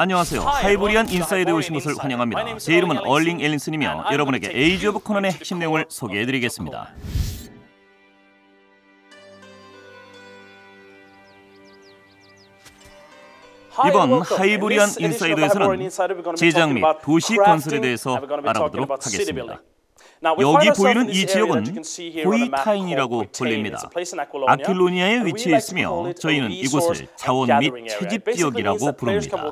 안녕하세요. 하이브리안 인사이드에 오신 것을 환영합니다. 제 이름은 얼링 앨린슨이며 여러분에게 에이지 오브 코난의 핵심 내용을 소개해드리겠습니다. 이번 하이브리안 인사이드에서는 제작 및 도시 건설에 대해서 알아보도록 하겠습니다. 여기 보이는 이 지역은 호이타인이라고 불립니다. 아킬로니아에 위치해 있으며 저희는 이곳을 자원 및 채집 지역이라고 부릅니다.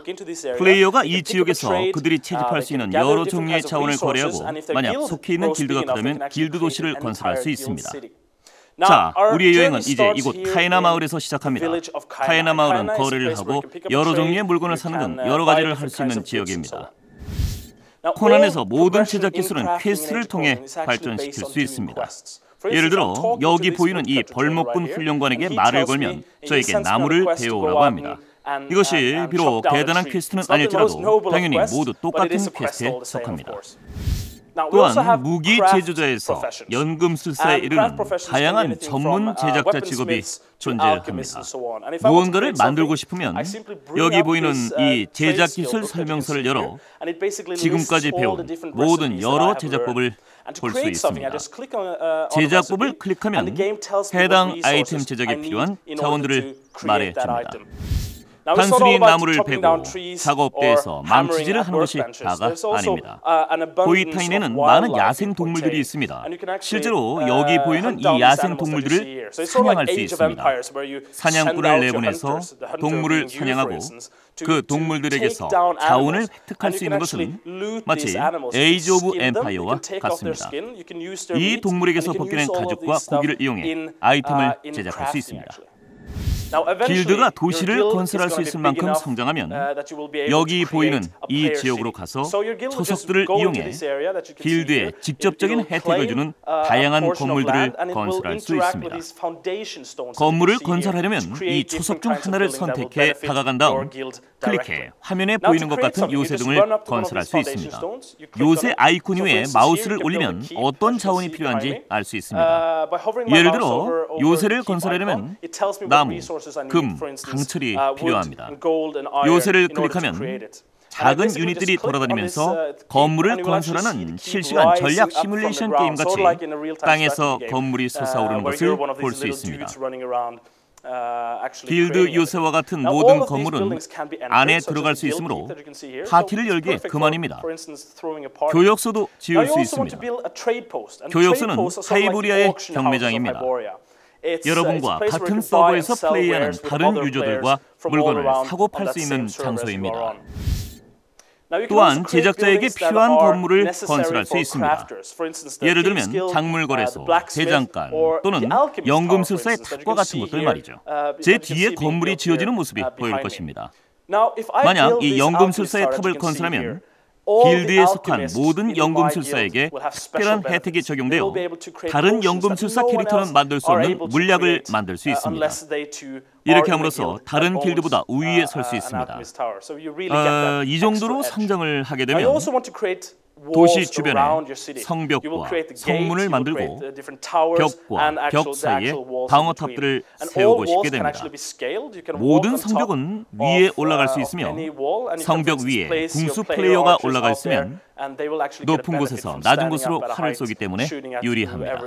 플레이어가 이 지역에서 그들이 채집할 수 있는 여러 종류의 자원을 거래하고 만약 속해 있는 길드가 크다면 길드 도시를 건설할 수 있습니다. 자, 우리의 여행은 이제 이곳 카에나 마을에서 시작합니다. 카에나 마을은 거래를 하고 여러 종류의 물건을 사는 등 여러 가지를 할 수 있는 지역입니다. 코난에서 모든 제작 기술은 퀘스트를 통해 발전시킬 수 있습니다. 예를 들어 여기 보이는 이 벌목군 훈련관에게 말을 걸면 저에게 나무를 베어오라고 합니다. 이것이 비록 대단한 퀘스트는 아닐지라도 당연히 모두 똑같은 퀘스트에 속합니다. 또한 무기 제조자에서 연금 술사에 이르는 다양한 전문 제작자 직업이 존재합니다. 무언가를 만들고 싶으면 여기 보이는 이 제작 기술 설명서를 열어 지금까지 배운 모든 여러 제작법을 볼 수 있습니다. 제작법을 클릭하면 해당 아이템 제작에 필요한 자원들을 말해줍니다. 단순히 나무를 베고 작업대에서 망치질을 하는 것이 다가 아닙니다. 호이타인에는 많은 야생 동물들이 있습니다. 실제로 여기 보이는 이 야생 동물들을 사냥할 수 있습니다. 사냥꾼을 내보내서 동물을 사냥하고 그 동물들에게서 자원을 획득할 수 있는 것은 마치 에이지 오브 엠파이어와 같습니다. 이 동물에게서 벗겨낸 가죽과 고기를 이용해 아이템을 제작할 수 있습니다. 길드가 도시를 건설할 수 있을 만큼 성장하면 여기 보이는 이 지역으로 가서 초석들을 이용해 길드에 직접적인 혜택을 주는 다양한 건물들을 건설할 수 있습니다. 건물을 건설하려면 이 초석 중 하나를 선택해 다가간 다음 클릭해 화면에 보이는 것 같은 요새 등을 건설할 수 있습니다. 요새 아이콘 위에 마우스를 올리면 어떤 자원이 필요한지 알 수 있습니다. 예를 들어 요새를 건설하려면 나무, 금, 강철이 필요합니다. 요새를 클릭하면 작은 유닛들이 돌아다니면서 건물을 건설하는 실시간 전략 시뮬레이션 게임 같이 땅에서 건물이 솟아오르는 것을 볼 수 있습니다. 빌드 요새와 같은 모든 건물은 안에 들어갈 수 있으므로 파티를 열기에 그만입니다. 교역소도 지을 수 있습니다. 교역소는 하이브리아의 경매장입니다. 여러분과 같은 서버에서 플레이하는 다른 유저들과 물건을 사고 팔 수 있는 장소입니다. 또한 제작자에게 필요한 건물을 건설할 수 있습니다. 예를 들면 작물거래소, 대장간 또는 연금술사의 탑과 같은 것들 말이죠. 제 뒤에 건물이 지어지는 모습이 보일 것입니다. 만약 이 연금술사의 탑을 건설하면 길드에 속한 모든 연금술사에게 특별한 혜택이 적용되어 다른 연금술사 캐릭터는 만들 수 없는 물약을 만들 수 있습니다. 이렇게 함으로써 다른 길드보다 우위에 설 수 있습니다. 어, 이 정도로 성장을 하게 되면 도시 주변에 성벽과 성문을 만들고 벽과 벽 사이에 방어탑들을 세우고 싶게 됩니다. 모든 성벽은 위에 올라갈 수 있으며 성벽 위에 궁수 플레이어가 올라가 있으면 높은 곳에서 낮은 곳으로 활을 쏘기 때문에 유리합니다.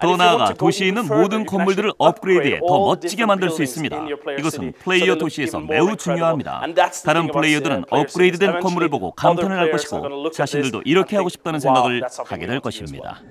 더 나아가 도시에 있는 모든 건물들을 업그레이드해 더 멋지게 만들 수 있습니다. 이것은 플레이어 도시에서 매우 중요합니다. 다른 플레이어들은 업그레이드된 건물을 보고 감탄을 할 것이고 자신들도 이렇게 하고 싶다는 생각을 하게 될 것입니다.